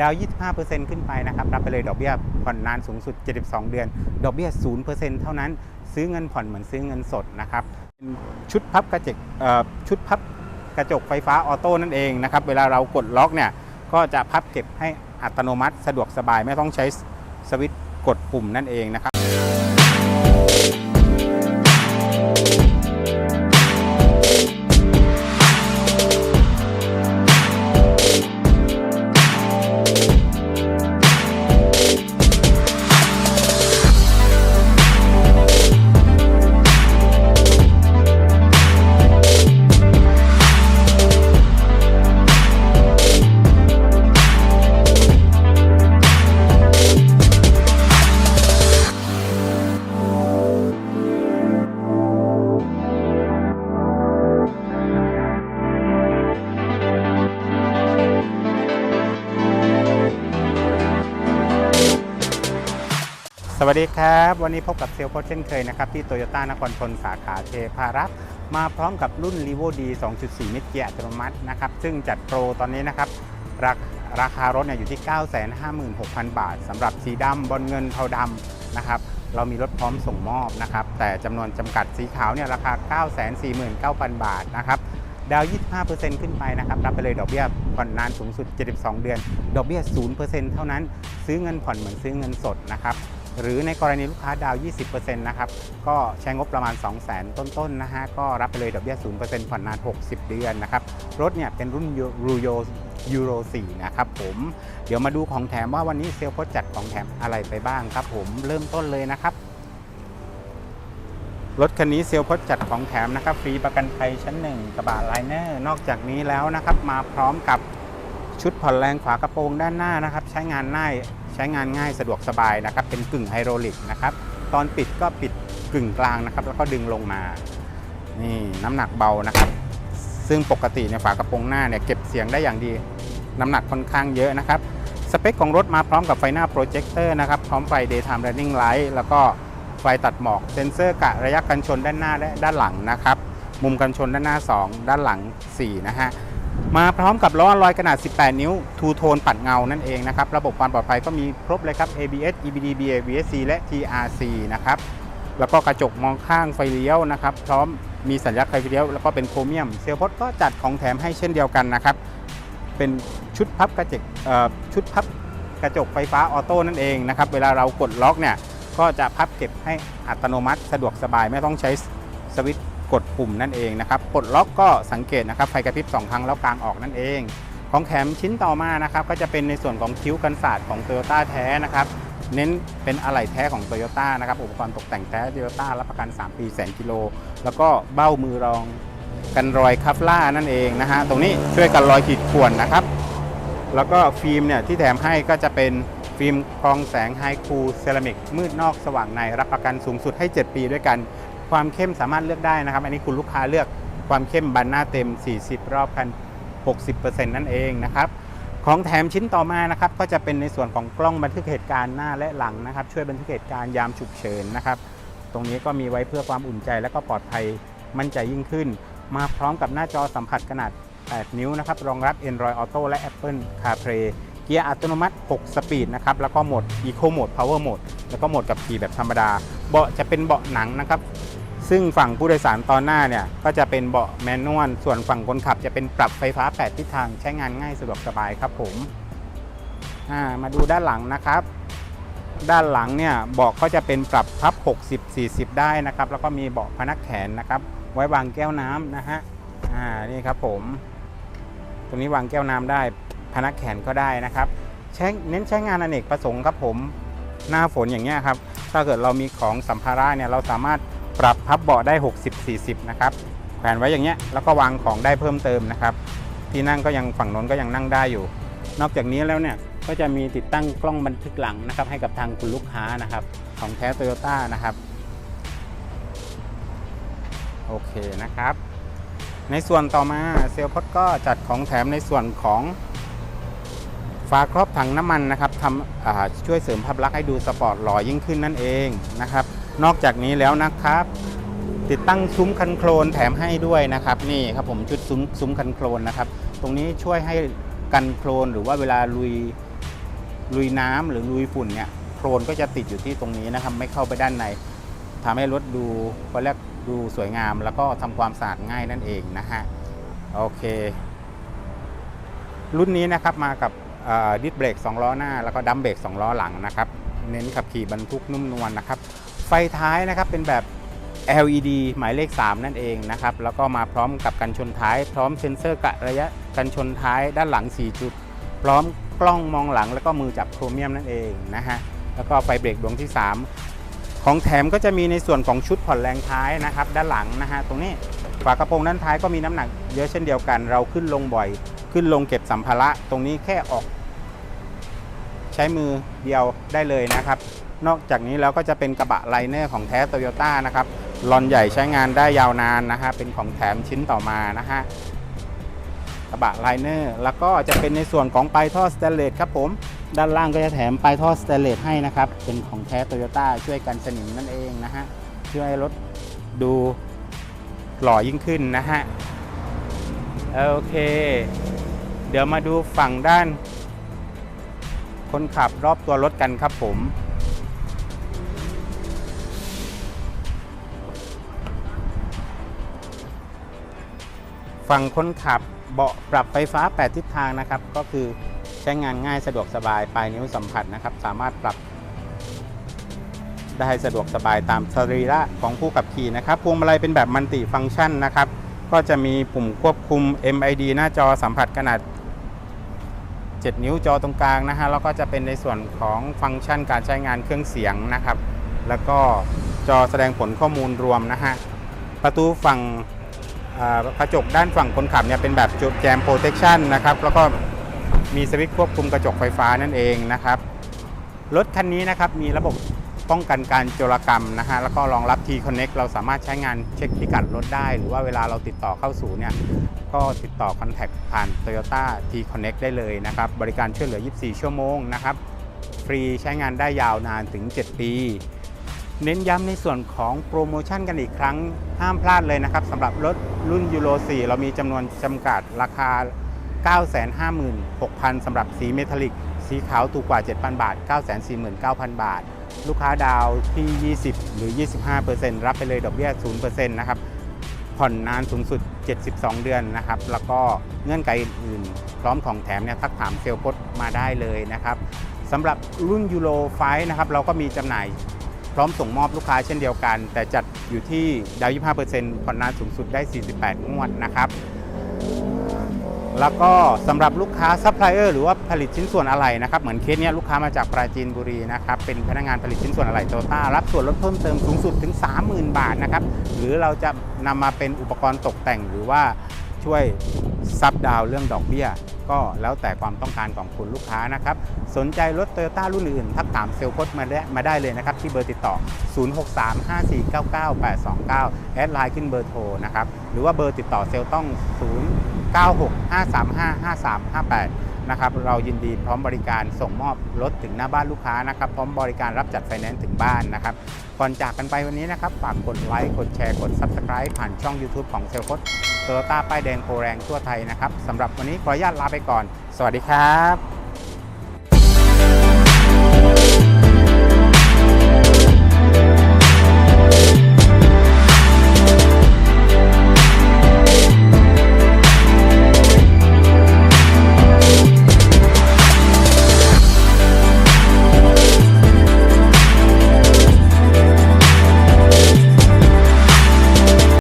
ดาวน์25%ขึ้นไปนะครับ รับไปเลยดอกเบี้ยผ่อนนานสูงสุด 72 เดือน ดอกเบี้ย 0%เท่านั้น ซื้อเงินผ่อนเหมือนซื้อเงินสดนะครับเป็นชุดพับกระจกชุดพับกระจกไฟฟ้าออโต้นั่นเองนะครับ เวลาเรากดล็อกเนี่ย ก็จะพับเก็บให้อัตโนมัติสะดวกสบายไม่ต้องใช้สวิตช์กดปุ่มนั่นเองนะครับ วัสดีครับ วันนี้พบกับเซลล์โคเช่นเคยนะครับ ที่โตโยต้านครทนสาขาเทพารักษ์มาพร้อมกับรุ่น r e v o D 2.4มิตรเกียร์อัตโนมัตินะครับ ซึ่งจัดโปรตอนนี้นะครับ ราราคารถเนี่ยอยู่ที่ 956,000 บาทสำหรับสีดำบนเงินเทาดำนะครับ เรามีรถพร้อมส่งมอบนะครับ แต่จำนวนจำกัดสีขาวเนี่ยราคา 949,000 บาทนะครับดาวน์25%ขึ้นไปนะครับ รับไปเลยดอกเบี้ยผ่อนนานสูงสุด 72 เดือน ดอกเบี้ย 0%เท่านั้น ซื้อเงินผ่อนเหมือนซื้อเงินสดนะครับ หรือในกรณีลูกค้าดาวน์20%นะครับ ก็ใช้งบประมาณ 200,000 ต้นๆนะฮะ ก็รับไปเลยดอกเบี้ย 0%ผ่อนนาน 60 เดือนนะครับ รถเนี่ยเป็นรุ่นรูโยยูโร 4 นะครับผม เดี๋ยวมาดูของแถมว่าวันนี้เซลล์พสจัดของแถมอะไรไปบ้างครับผมเริ่มต้นเลยนะครับ รถคันนี้เซลล์พดจัดของแถมนะครับ ฟรีประกันภัยชั้นหนึ่งกระบะไลเนอร์ นอกจากนี้แล้วนะครับ มาพร้อมกับ ชุดผ่อนแรงฝากระโปรงด้านหน้านะครับ ใช้งานง่ายใช้งานง่ายสะดวกสบายนะครับ เป็นกึ่งไฮดรลิกนะครับ ตอนปิดก็ปิดกึ่งกลางนะครับ แล้วก็ดึงลงมา นี่น้ำหนักเบานะครับ ซึ่งปกติเนี่ยฝากระโปรงหน้าเนี่ยเก็บเสียงได้อย่างดี น้ำหนักค่อนข้างเยอะนะครับ สเปคของรถมาพร้อมกับไฟหน้าโปรเจคเตอร์นะครับ พร้อมไฟ daytime running light แล้วก็ไฟตัดหมอกเซ็นเซอร์กะระยะกันชนด้านหน้าและด้านหลังนะครับ มุมกันชนด้านหน้า 2 ด้านหลัง 4 นะฮะ มาพร้อมกับล้อลอยขนาด 18 นิ้ว ทูโทนปัดเงานั่นเองนะครับ ระบบความปลอดภัยก็มีครบเลยครับ ABS EBD BA VSC และ TRC นะครับ แล้วก็กระจกมองข้างไฟเลี้ยวนะครับ พร้อมมีสัญลักษณ์ไฟเลี้ยว แล้วก็เป็นโครเมียม เซลพดก็จัดของแถมให้เช่นเดียวกันนะครับ เป็นชุดพับกระจกชุดพับกระจกไฟฟ้าออโต้นั่นเองนะครับ เวลาเรากดล็อกเนี่ย ก็จะพับเก็บให้อัตโนมัติสะดวกสบายไม่ต้องใช้สวิตช์ กดปุ่มนั่นเองนะครับกดล็อกก็สังเกตนะครับไฟกระพริบสองครั้งแล้วกลางออกนั่นเอง ของแถมชิ้นต่อมานะครับก็จะเป็นในส่วนของคิ้วกันศาสตร์ของ t o y ยต้แท้นะครับเน้นเป็นอะไหล่แท้ของ t o y ยต้นะครับอุปกรณ์ตกแต่งแท้ t o y ยต้รับประกัน 3 ปีแสนกิโล แล้วก็เบ้ามือรองกันรอยคัฟล่านั่นเองนะฮะตรงนี้ช่วยกันรอยขีดข่วนนะครับ แล้วก็ฟิล์มเนี่ยที่แถมให้ก็จะเป็นฟิล์มกรองแสงไฮคูลเซรามิกมืดนอกสว่างในรับประกันสูงสุดให้ 7 ปีด้วยกัน ความเข้มสามารถเลือกได้นะครับ อันนี้คุณลูกค้าเลือกความเข้มบันหน้าเต็ม 40 รอบคัน 60%นั่นเองนะครับ ของแถมชิ้นต่อมานะครับ ก็จะเป็นในส่วนของกล้องบันทึกเหตุการณ์หน้าและหลังนะครับ ช่วยบันทึกเหตุการณ์ยามฉุกเฉินนะครับ ตรงนี้ก็มีไว้เพื่อความอุ่นใจและก็ปลอดภัยมั่นใจยิ่งขึ้น มาพร้อมกับหน้าจอสัมผัสขนาด 8 นิ้วนะครับ รองรับ Android Auto และ Apple CarPlay เกียร์อัตโนมัติ 6 สปีดนะครับ แล้วก็โหมด Eco Mode Power Mode แล้วก็โหมดกับขี่แบบธรรมดา เบาะจะเป็นเบาะหนังนะครับ ซึ่งฝั่งผู้โดยสารตอนหน้าเนี่ยก็จะเป็นเบาะแมนนวลส่วนฝั่งคนขับจะเป็นปรับไฟฟ้า 8 ทิศทางใช้งานง่ายสะดวกสบายครับผมมาดูด้านหลังนะครับ ด้านหลังเนี่ยเบาะก็จะเป็นปรับพับ 60 40 ได้นะครับ แล้วก็มีเบาะพนักแขนนะครับ ไว้วางแก้วน้ำนะฮะอ่านี่ครับผมตรงนี้วางแก้วน้ำได้พนักแขนก็ได้นะครับใช้เน้นใช้งานอเนกประสงค์ครับผมหน้าฝนอย่างเงี้ยครับถ้าเกิดเรามีของสัมภาระเนี่ยเราสามารถ ปรับพับเบาะได้ 60 40 นะครับ แขวนไว้อย่างเงี้ยแล้วก็วางของได้เพิ่มเติมนะครับ ที่นั่งก็ยังฝั่งโน้นก็ยังนั่งได้อยู่ นอกจากนี้แล้วเนี่ยก็จะมีติดตั้งกล้องบันทึกหลังนะครับ ให้กับทางคุณลูกค้านะครับ ของแท้โตโยต้านะครับ โอเคนะครับ ในส่วนต่อมาเซลล์พดก็จัดของแถมในส่วนของฝาครอบถังน้ำมันนะครับทำช่วยเสริมภาพลักษณ์ให้ดูสปอร์ตหล่อยิ่งขึ้นนั่นเองนะครับ นอกจากนี้แล้วนะครับ ติดตั้งซุ้มคันโครนแถมให้ด้วยนะครับ นี่ครับผมชุดซุ้มซุ้มคันโครนนะครับ ตรงนี้ช่วยให้กันโครนหรือว่าเวลาลุยลุยน้ำหรือลุยฝุ่นเนี่ยโครนก็จะติดอยู่ที่ตรงนี้นะครับ ไม่เข้าไปด้านในทำให้รถดูก็เรียกดูสวยงาม แล้วก็ทำความสะอาดง่ายนั่นเองนะฮะโอเค รุ่นนี้นะครับมากับดิสเบรก2ล้อหน้า แล้วก็ดัมเบรก2ล้อหลังนะครับ เน้นขับขี่บรรทุกนุ่มนวลนะครับ ไฟท้ายนะครับเป็นแบบ LED หมายเลข 3 นั่นเองนะครับ แล้วก็มาพร้อมกับกันชนท้าย พร้อมเซ็นเซอร์กะระยะกันชนท้ายด้านหลัง 4 จุด พร้อมกล้องมองหลังแล้วก็มือจับโครเมียมนั่นเองนะฮะ แล้วก็ไฟเบรกดวงที่ 3 ของแถมก็จะมีในส่วนของชุดผ่อนแรงท้ายนะครับ ด้านหลังนะฮะตรงนี้ฝากระโปรงด้านท้ายก็มีน้ำหนักเยอะเช่นเดียวกัน เราขึ้นลงบ่อย ขึ้นลงเก็บสัมภาระตรงนี้แค่ออก ใช้มือเดียวได้เลยนะครับ นอกจากนี้แล้วก็จะเป็นกระบะไลเนอร์ของแท้โตโยต้านะครับลอนใหญ่ใช้งานได้ยาวนานนะฮะเป็นของแถมชิ้นต่อมานะฮะกระบะไลเนอร์แล้วก็จะเป็นในส่วนของปลายท่อสแตนเลสครับผมด้านล่างก็จะแถมปลายท่อสแตนเลสให้นะครับ เป็นของแท้โตโยต้าช่วยกันสนิมนั่นเองนะฮะช่วยให้รถดูหล่อยิ่งขึ้นนะฮะโอเค เดี๋ยวมาดูฝั่งด้าน คนขับรอบตัวรถกันครับผม ฝั่งคนขับเบาะปรับไฟฟ้า 8 ทิศทางนะครับ ก็คือใช้งานง่ายสะดวกสบายปลายนิ้วสัมผัสนะครับ สามารถปรับ ได้สะดวกสบายตามสรีระของผู้ขับขี่นะครับพวงมาลัยเป็นแบบมัลติฟังก์ชันนะครับ ก็จะมีปุ่มควบคุม MID หน้าจอสัมผัสขนาด 7 นิ้วจอตรงกลางนะฮะแล้วก็จะเป็นในส่วนของฟังก์ชันการใช้งานเครื่องเสียงนะครับ แล้วก็จอแสดงผลข้อมูลรวมนะฮะประตูฝั่ง กระจกด้านฝั่งคนขับเนี่ยเป็นแบบจุดแจมโปรเทคชันนะครับแล้วก็มีสวิตช์ควบคุมกระจกไฟฟ้านั่นเองนะครับรถคันนี้นะครับมีระบบป้องกันการโจรกรรมนะฮะแล้วก็รองรับ T-Connect เราสามารถใช้งานเช็คพิกัดรถได้ หรือว่าเวลาเราติดต่อเข้าศูนย์เนี่ยก็ติดต่อคอนแทคผ่าน Toyota T Connect ได้เลยนะครับ บริการช่วยเหลือ 24 ชั่วโมงนะครับ ฟรีใช้งานได้ยาวนานถึง 7 ปี เน้นย้ำในส่วนของโปรโมชั่นกันอีกครั้งห้ามพลาดเลยนะครับสำหรับรถ รุ่นยูโร 4 เรามีจำนวนจำกัดราคา 956,000สำหรับสีเมทัลลิก สีขาวถูกกว่า 7,000 บาท 949,000 บาท ลูกค้าดาวที่ 20 หรือ 25%รับไปเลยดอกเบี้ย 0%นะครับ ผ่อนนานสูงสุด 72 เดือนนะครับ แล้วก็เงื่อนไขอื่นๆพร้อมของแถมเนี่ยทักถามเซลล์พดมาได้เลยนะครับสำหรับรุ่นยูโรไฟนะครับเราก็มีจำหน่าย ร้อมส่งมอบลูกค้าเช่นเดียวกัน แต่จัดอยู่ที่ดาว25%ผ่อนนานสูงสุดได้ 48 งวดนะครับ แล้วก็สำหรับลูกค้าซัพพลายเออร์หรือว่าผลิตชิ้นส่วนอะไหล่นะครับ เหมือนเคสเนี้ยลูกค้ามาจากปราจีนบุรีนะครับ เป็นพนักงานผลิตชิ้นส่วนอะไหล่โตต้ารับส่วนลดเพิ่มเติมสูงสุดถึง 30,000 บาทนะครับ หรือเราจะนำมาเป็นอุปกรณ์ตกแต่งหรือว่าช่วยซับดาวเรื่องดอกเบี้ย ก็แล้วแต่ความต้องการของคุณลูกค้านะครับ สนใจรถโตโยต้ารุ่นอื่น ทักถามเซลล์โคดมาได้มาได้เลยนะครับ ที่เบอร์ติดต่อ 0635499829 แอดไลน์ขึ้นเบอร์โทรนะครับ หรือว่าเบอร์ติดต่อเซลล์ต้อง 0965355358นะครับเรายินดีพร้อมบริการส่งมอบรถถึงหน้าบ้านลูกค้านะครับพร้อมบริการรับจัดไฟแนนซ์ถึงบ้านนะครับก่อนจากกันไปวันนี้นะครับฝากกดไลค์กดแชร์กด Subscribe ผ่านช่อง YouTube ของเซลล์โคด โตโยต้าป้ายแดงโคแรงทั่วไทยนะครับสำหรับวันนี้ขออนุญาตลาไปก่อน สวัสดีครับ